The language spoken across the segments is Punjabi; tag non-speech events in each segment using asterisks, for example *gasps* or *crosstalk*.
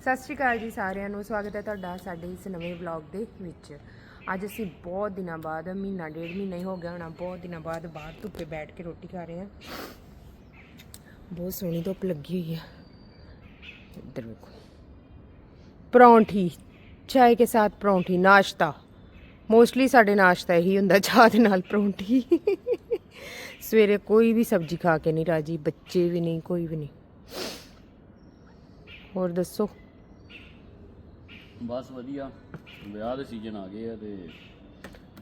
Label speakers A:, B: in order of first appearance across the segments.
A: ਸਤਿ ਸ਼੍ਰੀ ਅਕਾਲ ਜੀ ਸਾਰਿਆਂ ਨੂੰ। ਸਵਾਗਤ ਹੈ ਤੁਹਾਡਾ ਸਾਡੇ ਇਸ ਨਵੇਂ ਵਲੌਗ ਦੇ ਵਿੱਚ। ਅੱਜ ਅਸੀਂ ਬਹੁਤ ਦਿਨਾਂ ਬਾਅਦ, ਮਹੀਨਾ ਡੇਢ ਮਹੀਨਾ ਹੀ ਹੋ ਗਿਆ ਹੋਣਾ, ਬਹੁਤ ਦਿਨਾਂ ਬਾਅਦ ਬਾਹਰ ਧੁੱਪੇ ਬੈਠ ਕੇ ਰੋਟੀ ਖਾ ਰਹੇ ਹਾਂ। ਬਹੁਤ ਸੋਹਣੀ ਧੁੱਪ ਲੱਗੀ ਹੋਈ ਹੈ। ਇੱਧਰ ਵੇਖੋ। ਪਰੌਂਠੀ ਚਾय ਕੇ ਸਾਥ ਪਰੌਂਠੀ, ਨਾਸ਼ਤਾ। ਮੋਸਟਲੀ ਸਾਡੇ ਨਾਸ਼ਤਾ ਇਹੀ ਹੁੰਦਾ, ਚਾਹ ਦੇ ਨਾਲ ਪਰੌਂਠੀ। ਸਵੇਰੇ ਕੋਈ ਵੀ ਸਬਜ਼ੀ ਖਾ ਕੇ ਨਹੀਂ ਰਾਜੀ, ਬੱਚੇ ਵੀ ਨਹੀਂ, ਕੋਈ ਵੀ ਨਹੀਂ। ਹੋਰ ਦੱਸੋ?
B: ਬਸ ਵਧੀਆ। ਵਿਆਹ ਦੇ ਸੀਜ਼ਨ ਆ ਗਏ ਆ ਤੇ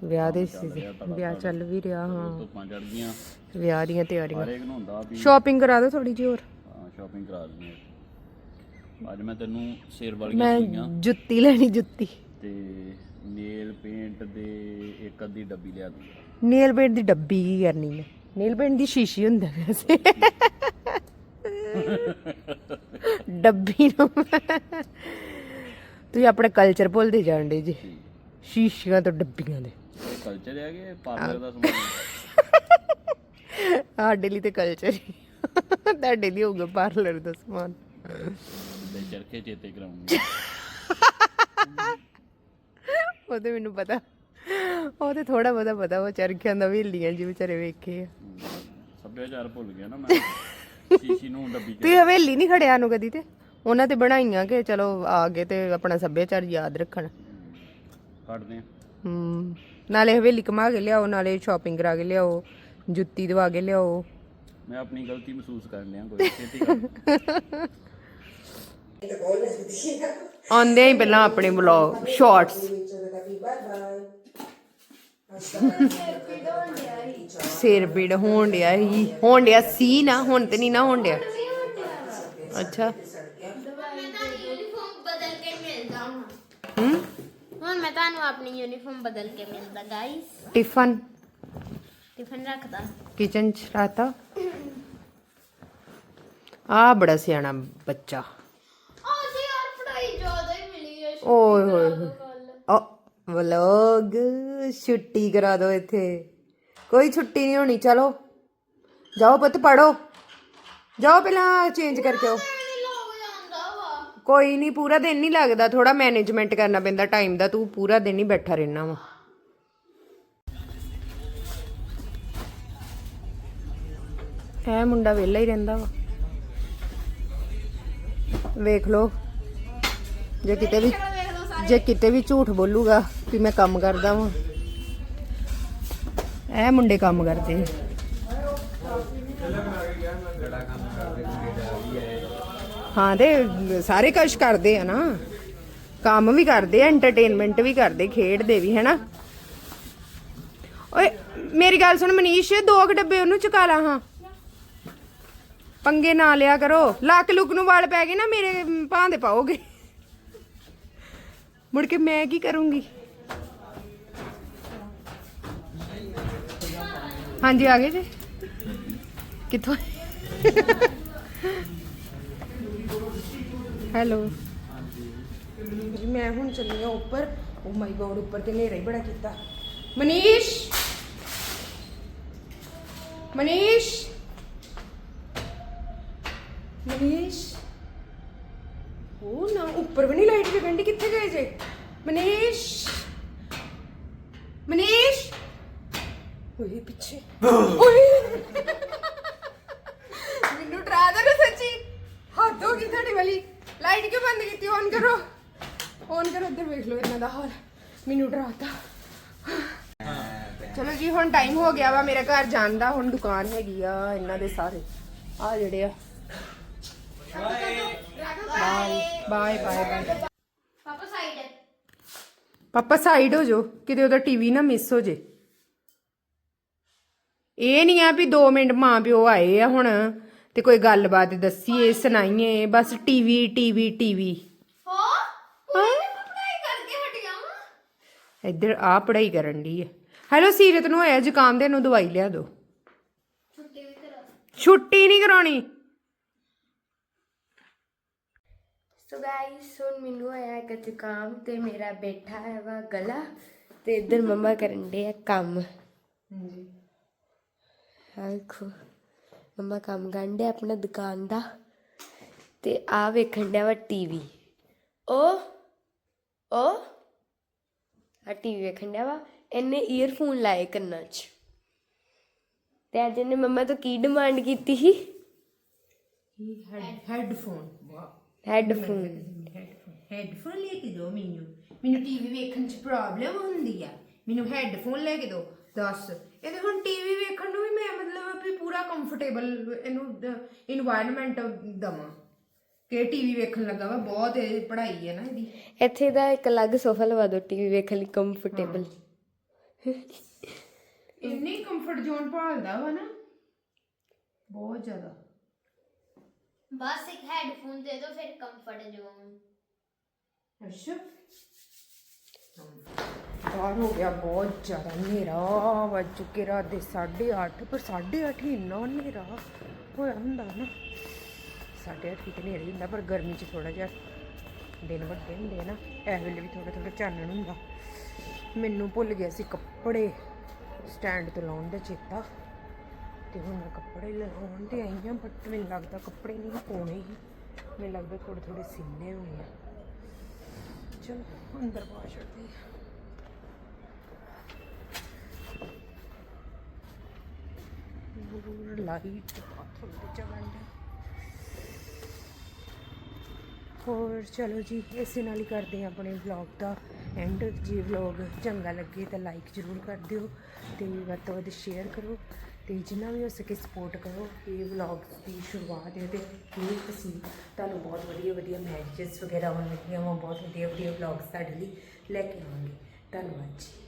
A: ਵਿਆਹ ਦੇ
B: ਚੱਲ ਰਿਹਾ
A: ਸੀ ਵਿਆਹ ਚੱਲ ਵੀ ਰਿਹਾ ਹਾਂ।
B: ਧੁੱਪਾਂ ਚੜ ਗਈਆਂ।
A: ਵਿਆਹ ਦੀਆਂ ਤਿਆਰੀਆਂ।
B: ਹਰੇਕ ਨੂੰ ਹੁੰਦਾ ਵੀ
A: ਸ਼ਾਪਿੰਗ ਕਰਾ ਦਿਓ ਥੋੜੀ ਜਿਹੀ ਹੋਰ।
B: ਸ਼ਾਪਿੰਗ ਕਰਾ ਦਿੰਦੇ ਆ। ਅੱਜ ਮੈਂ ਤੈਨੂੰ ਸੇਰ ਵਾਲੀਆਂ
A: ਮੈਂ
B: ਸੂਈਆਂ
A: ਜੁੱਤੀ ਲੈਣੀ ਜੁੱਤੀ।
B: ਤੇ ਨੇਲ ਪੇਂਟ ਦੇ ਇੱਕ ਅੱਧੀ ਡੱਬੀ ਲਿਆ ਦੂੰ
A: ਨੇਲ ਪੇਂਟ ਦੀ ਡੱਬੀ ਕੀ ਕਰਨੀ ਮੈਂ? ਨੇਲ ਪੇਂਟ ਦੀ ਸ਼ੀਸ਼ੀ ਹੁੰਦਾ ਵੈਸੇ। *laughs* ਡੱਬੀ ਨੂੰ ਤੁਸੀਂ ਆਪਣੇ ਕਲਚਰ ਭੁੱਲਦੇ ਜਾਂਦੇ ਜੀ। ਸ਼ੀਸ਼ੀਆਂ ਤੋਂ ਡੱਬੀਆਂ ਦੇ।
B: ਕਲਚਰ ਹੈ ਕਿ ਪਾਰਲਰ ਦਾ ਸਮਾਨ।
A: ਸਾਡੇ ਲਈ ਤੇ ਕਲਚਰ ਹੀ ਤੁਹਾਡੇ ਲਈ ਹੋਊਗਾ ਪਾਰਲਰ ਦਾ ਸਮਾਨ।
B: ਤੇ ਚਰਖੇ ਚੇਤੇ ਕਰਾਉਂਗੇ।
A: ਉਹ ਤੇ ਮੈਨੂੰ ਪਤਾ। ਉਹ ਤੇ ਥੋੜਾ ਬਹੁਤਾ ਪਤਾ ਉਹ ਚਰਖਿਆਂ ਦਾ ਵੇਲੀਆਂ ਜੀ ਵਿਚਾਰੇ ਵੇਖੇ ਆ।
B: ਸੱਭਿਆਚਾਰ ਭੁੱਲ ਗਿਆ ਨਾ ਮੈਂ। ਸ਼ੀਸ਼ੀ ਨੂੰ ਡੱਬੀ
A: ਤੇ। ਹਵੇਲੀ ਨਹੀਂ ਖੜਿਆ ਨੂੰ ਕਦੀ ਤੇ? ਉਹਨਾਂ ਤੇ ਬਣਾਈਆਂ ਕਿ ਚਲੋ ਆ ਗਏ ਤੇ ਆਪਣਾ ਸੱਭਿਆਚਾਰ ਯਾਦ ਰੱਖਣ।
B: ਕੱਢਦੇ ਆ।
A: ਹੂੰ ਨਾਲੇ ਹਵੇਲੀ ਕਮਾ ਕੇ ਲਿਆਓ ਨਾਲੇ ਸ਼ਾਪਿੰਗ ਕਰਾ ਕੇ ਲਿਆਓ ਜੁੱਤੀ ਦਵਾ ਕੇ ਲਿਆਓ।
B: ਮੈਂ ਆਪਣੀ ਗਲਤੀ ਮਹਿਸੂਸ ਕਰ ਲਿਆ ਕੋਈ ਛੇਤੀ ਕਰ।
A: ਆਉਂਦੇ ਹੀ ਪਹਿਲਾਂ ਆਪਣੇ ਬਲੌਗ ਸ਼ਾਰਟਸ ਸਿਰ ਪੀੜ ਹੋਣ ਡਿਆ ਹੀ ਹੋਣ ਡਿਆ ਸੀ ਨਾ ਹੁਣ ਤੇ ਨਹੀਂ ਨਾ ਹੋਣ ਡਿਆ। ਅੱਛਾ
C: ਮੈਂ ਤਾਂ ਯੂਨੀਫਾਰਮ ਬਦਲ ਕੇ ਮਿਲਦਾ ਹਾਂ
A: ਹੂੰ?
C: ਹੁਣ ਮੈਂ ਤੁਹਾਨੂੰ ਆਪਣੀ ਯੂਨੀਫਾਰਮ ਬਦਲ ਕੇ ਮਿਲਦਾ ਗਾਇਸ
A: ਟਿਫਨ
C: ਟਿਫਨ ਰੱਖਦਾ।
A: ਕਿਚਨ ਚ ਰਹਤਾ ਆ ਬੜਾ ਸਿਆਣਾ ਬੱਚਾ।
C: ਅੱਜ ਯਾਰ ਪੜਾਈ ਜ਼ਿਆਦਾ ਹੀ ਮਿਲੀ ਹੈ
A: ਓਏ ਹੋਏ ਹੋਏ। ਓ ਵਲੋਗ ਛੁੱਟੀ ਕਰਾ ਦਿਓ ਇੱਥੇ। ਕੋਈ ਛੁੱਟੀ ਨਹੀਂ ਹੋਣੀ ਚਲੋ। ਜਾਓ ਪੁੱਤ ਪੜੋ ਜਾਓ ਪਹਿਲਾਂ ਚੇਂਜ ਕਰਕੇ ਆਓ। ਕੋਈ ਨਹੀਂ, ਪੂਰਾ ਦਿਨ ਨਹੀਂ ਲੱਗਦਾ ਥੋੜਾ ਮੈਨੇਜਮੈਂਟ ਕਰਨਾ ਪੈਂਦਾ ਟਾਈਮ ਦਾ, ਤੂੰ ਪੂਰਾ ਦਿਨ ਹੀ ਬੈਠਾ ਰਹਿਣਾ ਵਾ। ਇਹ ਮੁੰਡਾ ਵਿਹਲਾ ਹੀ ਰਹਿੰਦਾ ਵਾ। ਵੇਖ ਲਓ, ਜੇ ਕਿਤੇ ਵੀ ਜੇ ਕਿਤੇ ਵੀ ਝੂਠ ਬੋਲੂਗਾ ਕਿ ਮੈਂ ਕੰਮ ਕਰਦਾ ਵਾਂ। ਇਹ ਮੁੰਡੇ ਕੰਮ ਕਰਦੇ ਨੇ ਹਾਂ ਤੇ ਸਾਰੇ ਕੁਛ ਕਰਦੇ ਆ ਨਾ। ਕੰਮ ਵੀ ਕਰਦੇ ਆ ਐਂਟਰਟੇਨਮੈਂਟ ਵੀ ਕਰਦੇ, ਖੇਡਦੇ ਵੀ, ਹੈਨਾ। ਓਏ, ਮੇਰੀ ਗੱਲ ਸੁਣ ਮਨੀਸ਼, ਦੋ ਕੁ ਡੱਬੇ ਉਹਨੂੰ ਚੁਕਾ ਲਾ, ਹਾਂ। ਪੰਗੇ ਨਾ ਲਿਆ ਕਰੋ। ਲੱਕ ਲੁੱਕ ਨੂੰ ਵਾਲ ਪੈ ਗਏ ਨਾ, ਮੇਰੇ ਭਾਂ ਦੇ ਪਾਓਗੇ। ਮੁੜ ਕੇ ਮੈਂ ਕੀ ਕਰੂੰਗੀ? ਹਾਂਜੀ, ਆ ਗਏ ਜੀ। ਕਿੱਥੋਂ? ਹੈਲੋ। ਜੀ ਮੈਂ ਹੁਣ ਚੱਲੀ ਆ ਉੱਪਰ। ਓ ਮਾਈ ਗੋਡ ਉੱਪਰ ਤੇ ਹਨੇਰਾ ਹੀ ਬੜਾ ਕੀਤਾ। ਮਨੀਸ਼! ਮਨੀਸ਼! ਮਨੀਸ਼! ਉਹ ਨਾ ਉੱਪਰ ਵੀ ਨਹੀਂ ਲਾਈਟ ਜਗਣ ਦੀ ਕਿੱਥੇ ਗਏ ਜੇ? ਮਨੀਸ਼! ਮਨੀਸ਼! ਓਏ ਪਿੱਛੇ। *gasps* ਓਏ ਮੈਨੂੰ ਡਰਾ ਦੇ ਨਾ ਸੱਚੀ ਹੱਦ ਹੋ ਗਈ ਤੁਹਾਡੀ ਵਾਲੀ ਲਾਈਟ ਕਿਉਂ ਬੰਦ ਕੀਤੀ? ਔਨ ਕਰੋ। ਔਨ ਕਰੋ ਇੱਧਰ ਵੇਖ ਲਓ ਇਹਨਾਂ ਦਾ ਹਾਲ। ਮੈਨੂੰ ਡਰਾਤਾ। ਚਲੋ ਜੀ ਹੁਣ ਟਾਈਮ ਹੋ ਗਿਆ ਵਾ ਮੇਰੇ ਘਰ ਜਾਣ ਦਾ। ਹੁਣ ਦੁਕਾਨ ਹੈਗੀ ਆ ਇਹਨਾਂ ਦੇ ਸਾਰੇ। ਆ ਜਿਹੜੇ ਆ। Bye bye bye bye
C: papa side
A: papa side ਹੋ ਜਾਓ। ਕਿਤੇ ਉਹਦਾ ਟੀਵੀ ਨਾ ਮਿਸ ਹੋ ਜੇ। ਇਹ ਨਹੀਂ ਆ ਵੀ 2 ਮਿੰਟ ਮਾਂ ਪਿਓ ਆਏ ਆ ਹੁਣ। ਤੇ ਕੋਈ ਗੱਲਬਾਤ ਦੱਸੀਏ ਸੁਣਾਈਏ ਬਸ ਟੀਵੀ ਟੀਵੀ ਟੀਵੀ।
C: ਹੋ? ਪੜਾਈ
A: ਇੱਧਰ ਆ ਪੜ੍ਹਾਈ ਕਰਨ ਦੀ ਹੈ ਹੈਲੋ ਸੀਰਤ ਨੂੰ ਹੋਇਆ ਜ਼ੁਕਾਮ ਦੇ ਨੂੰ ਦਵਾਈ ਲਿਆ ਦਿਓ
C: ਛੁੱਟੀ ਵੀ ਕਰਾ।
A: ਛੁੱਟੀ ਨਹੀਂ ਕਰਾਉਣੀ।
C: ਸੋ ਗਾਇਸ ਹੁਣ ਮੈਨੂੰ ਹੋਇਆ ਇੱਕ ਜ਼ੁਕਾਮ ਤੇ ਮੇਰਾ ਬੈਠਾ ਹੈ ਵਾ ਗਲਾ ਤੇ ਇੱਧਰ ਮੰਮਾ ਕਰਨ ਦੇ ਆ ਕੰਮ।
A: ਹਾਂਜੀ।
C: ਆਹ ਵੇਖੋ ਮੰਮਾ ਕੰਮ ਕਰਦੇ ਆਪਣਾ ਦੁਕਾਨ ਦਾ ਤੇ ਆ ਵੇਖਣ ਡਿਆ ਵਾ ਟੀਵੀ ਓ ਓ ਆ ਟੀਵੀ ਵੇਖਣ ਡਿਆ ਵਾ ਇਹਨੇ ਈਅਰਫੋਨ ਲਾਏ ਕੰਨਾਂ 'ਚ। ਤੇ ਅੱਜ ਇਹਨੇ ਮੰਮਾ ਤੋਂ ਕੀ ਡਿਮਾਂਡ ਕੀਤੀ ਸੀ?
A: ਹੈਡਫੋਨ
C: ਹੈੱਡਫੋਨ
A: ਹੈਡਫੋਨ ਹੈਡਫੋਨ ਲੈ ਕੇ ਦਿਓ ਮੈਨੂੰ। ਮੈਨੂੰ ਟੀਵੀ ਵੇਖਣ 'ਚ ਪ੍ਰੋਬਲਮ ਹੁੰਦੀ ਆ। ਮੈਨੂੰ ਹੈਡਫੋਨ ਲੈ ਕੇ ਦਿਓ ਦੱਸ। ਇਹਦੇ ਹੁਣ ਟੀਵੀ ਵੇਖਣ ਨੂੰ ਵੀ ਮੈਂ ਥੋੜਾ ਕੰਫਰਟੇਬਲ ਇਹਨੂੰ এনवायरमेंट ਦਵਾਂ। ਕਿ ਟੀਵੀ ਵੇਖਣ ਲੱਗਾ ਵਾ ਬਹੁਤ ਇਹ ਪੜ੍ਹਾਈ ਹੈ ਨਾ ਇਹਦੀ।
C: ਇੱਥੇ ਦਾ ਇੱਕ ਅਲੱਗ ਸੋਫਾ ਲਵਾ ਦਿਓ ਟੀਵੀ ਵੇਖਣ ਲਈ ਕੰਫਰਟੇਬਲ
A: ਇੰਨੀ ਕੰਫਰਟ ਜ਼ੋਨ ਭਾਲਦਾ ਵਾ ਨਾ। ਬਹੁਤ ਜ਼ਿਆਦਾ।
D: ਬਸ ਇੱਕ ਹੈੱਡਫੋਨ ਦੇ ਦਿਓ ਫਿਰ ਕੰਫਰਟ ਜ਼ੋਨ
A: ਅੱਛਾ। ਬਾਹਰ ਹੋ ਗਿਆ, ਬਹੁਤ ਜ਼ਿਆਦਾ ਹਨੇਰਾ ਵੱਜ ਚੁੱਕੇ ਰਾਤ ਦੇ 8:30 ਪਰ 8:30 ਹੀ ਇੰਨਾ ਹਨੇਰਾ ਹੋਇਆ ਹੁੰਦਾ ਨਾ। 8:30 ਹੀ ਤੇ ਹਨੇਰਾ ਹੀ ਹੁੰਦਾ, ਪਰ ਗਰਮੀ 'ਚ ਥੋੜਾ ਜਿਹਾ ਦਿਨ ਵੱਡੇ ਹੁੰਦੇ ਨਾ, ਇਹ ਵੇਲੇ ਵੀ ਥੋੜਾ ਥੋੜਾ ਚਾਨਣ ਹੁੰਦਾ। ਮੈਨੂੰ ਭੁੱਲ ਗਿਆ ਸੀ ਕੱਪੜੇ ਸਟੈਂਡ ਤੋਂ ਲਾਉਣ ਦਾ ਚੇਤਾ, ਤੇ ਹੁਣ ਮੈਂ ਕੱਪੜੇ ਲਾਉਣ ਤੇ ਆਈ ਹਾਂ ਬਟ ਮੈਨੂੰ ਲੱਗਦਾ ਕੱਪੜੇ ਨਹੀਂ ਪਾਉਣੇ ਹੀ। ਮੈਨੂੰ ਲੱਗਦਾ ਥੋੜੇ ਥੋੜੇ ਸਿੰਨੇ ਹੋਏ ਆ। ਚਲੋ, ਅੰਦਰ ਪਾ ਛੱਡਦੇ ਹਾਂ। ਹੋਰ ਲਾਈਟ ਥੋੜੀ ਚੱਲਣ ਹੋਰ ਚਲੋ ਜੀ, ਇਸੇ ਨਾਲ ਹੀ ਕਰਦੇ ਹਾਂ ਆਪਣੇ ਵਲੌਗ ਦਾ ਐਂਡ ਜੇ ਵਲੌਗ ਚੰਗਾ ਲੱਗੇ ਤਾਂ ਲਾਈਕ ਜ਼ਰੂਰ ਕਰ ਦਿਓ ਤੇ ਵੱਧ ਤੋਂ ਵੱਧ ਸ਼ੇਅਰ ਕਰੋ ਤੇ ਜਿੰਨਾ ਵੀ ਹੋ ਸਕੇ ਸਪੋਰਟ ਕਰੋ। ਇਹ ਵਲੌਗ ਦੀ ਸ਼ੁਰੂਆਤ ਹੈ ਤੇ ਇਹ ਅਸੀਂ ਤੁਹਾਨੂੰ ਬਹੁਤ ਵਧੀਆ ਵਧੀਆ ਮੈਸੇजेस ਵਗੈਰਾ ਆਉਣ ਲੱਗੀਆਂ ਵਾ, ਬਹੁਤ ਵਧੀਆ ਵਧੀਆ ਵਲੌਗਸ ਤੁਹਾਡੇ ਲਈ ਲੈ ਕੇ ਆਵਾਂਗੇ। ਧੰਨਵਾਦ ਜੀ।